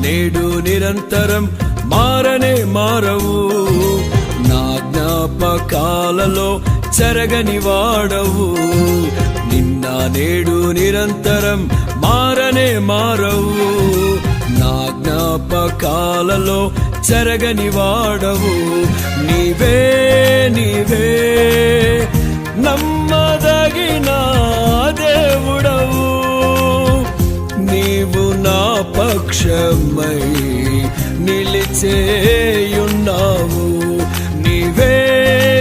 నేడు నిరంతరం మారనే మారవు. నా జ్ఞాపకాలలో చెరగని వాడవు. నిన్న నేడు నిరంతరం మారనే మారవు. నా జ్ఞాపకాలలో చెరగని వాడవు. నీవే నీవే నమ్మదగిన దేవుడవు. పక్షమై నిలిచేయున్నావు. నీవే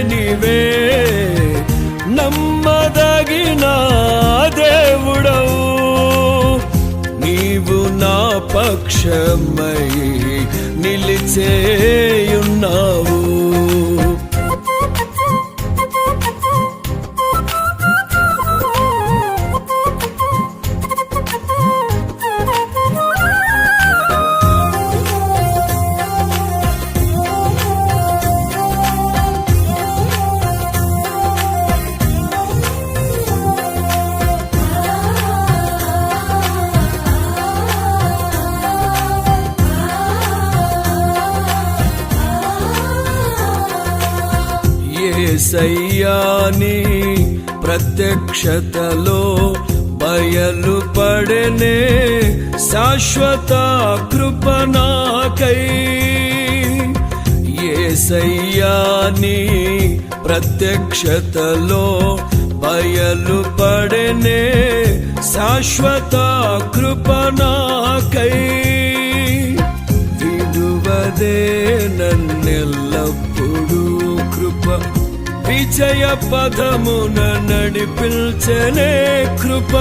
నీవే నమ్మదగిన దేవుడవు. నీవు నా పక్షమై నిలిచేయున్నావు. ఏసయ్యాని ప్రత్యక్షతలో బయలు పడనే శాశ్వత కృపనాకై ఏసయ్యాని ప్రత్యక్షతలో బయలు పడనే శాశ్వత కృపణాకై విడువదే నన్నెల్లప్ప విజయ పదమున నడిపిల్చనే కృప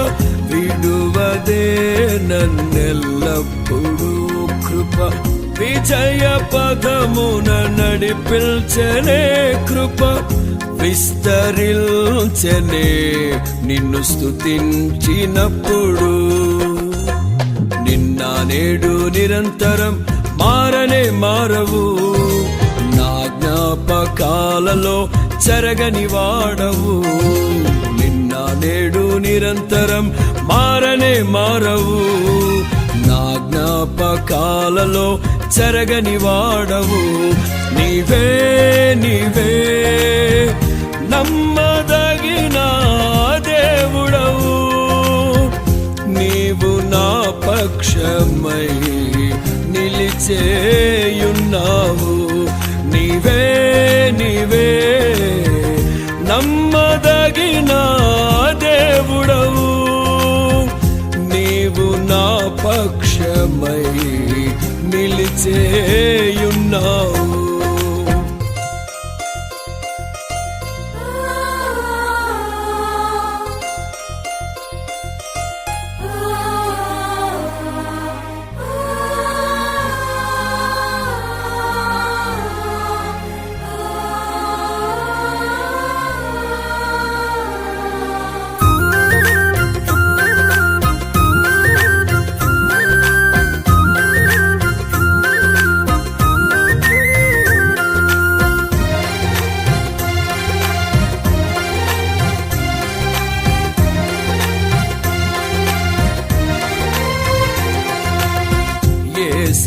విడువదే నన్నెల్లప్పుడూ కృప. విజయ పదమున నడిపిల్చనే కృప విస్తరిల్చనే నిన్ను స్తుతించినప్పుడు. నిన్న నేడు నిరంతరం మారనే మారవు. కాలలో జరగని వాడవు. నిన్న నేడు నిరంతరం మారనే మారవు. నా జ్ఞాపకాలలో జరగని వాడవు. నీవే నీవే నమ్మదగిన దేవుడవు. నీవు నా పక్షమై నిలిచేయున్నావు. నీవే నీవే. నమ్మదగిన దేవుడవు. నీవు నా పక్షమై నిలిచేయున్నావు.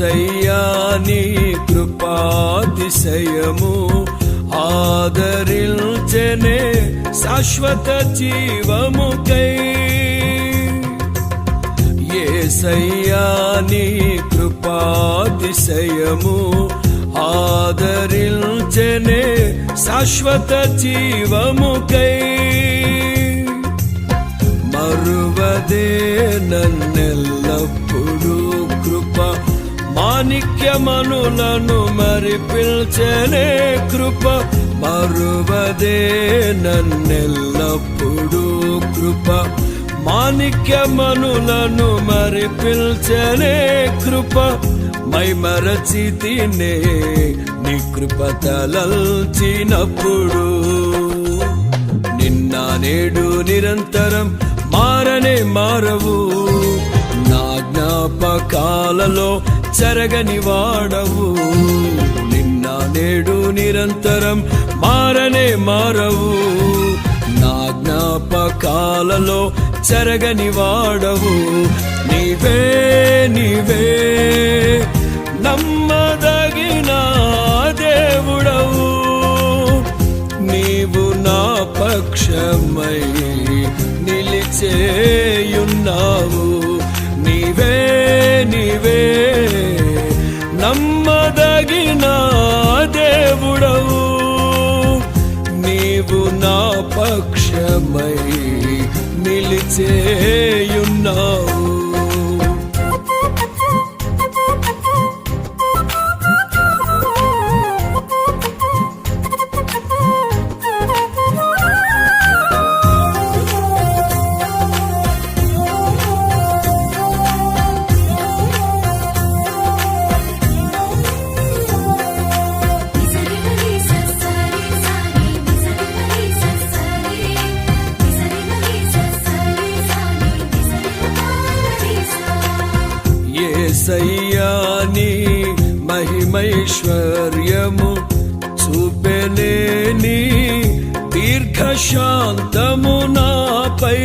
ఏసయ్యాని కృపాతిశయము ఆదరించనే శాశ్వత జీవముకై ఏసయ్యాని కృపాతిశయము ఆదరించనే శాశ్వత జీవముకై మరువదే నన్నెల్లప్పుడు కృప మాణిక్యమనులను మరి పిల్చనే కృప. మరువదే నన్నెల్లప్పుడూ కృప. మాణిక్యమనులను మరి పిల్చనే కృప. మై మరచి తినే నీ కృప తలల్చినప్పుడు. నిన్న నేడు నిరంతరం మారనే మారవు. జ్ఞాపకాలలో జరగని వాడవు. నిన్న నేడు నిరంతరం మారనే మారవు. నా జ్ఞాపకాలలో జరగని వాడవు. నీవే నీవే నమ్మదగిన దేవుడవు. నీవు నా పక్షమై నిలిచేయున్నావు. నీవే నీవే. నమ్మదగిన దేవుడవు. నీవు నా పక్షమై నిలిచేయున్నావు. ఏసయ్యాని మహిమైశ్వర్యము చూపెనేని దీర్ఘశాంతము నాపై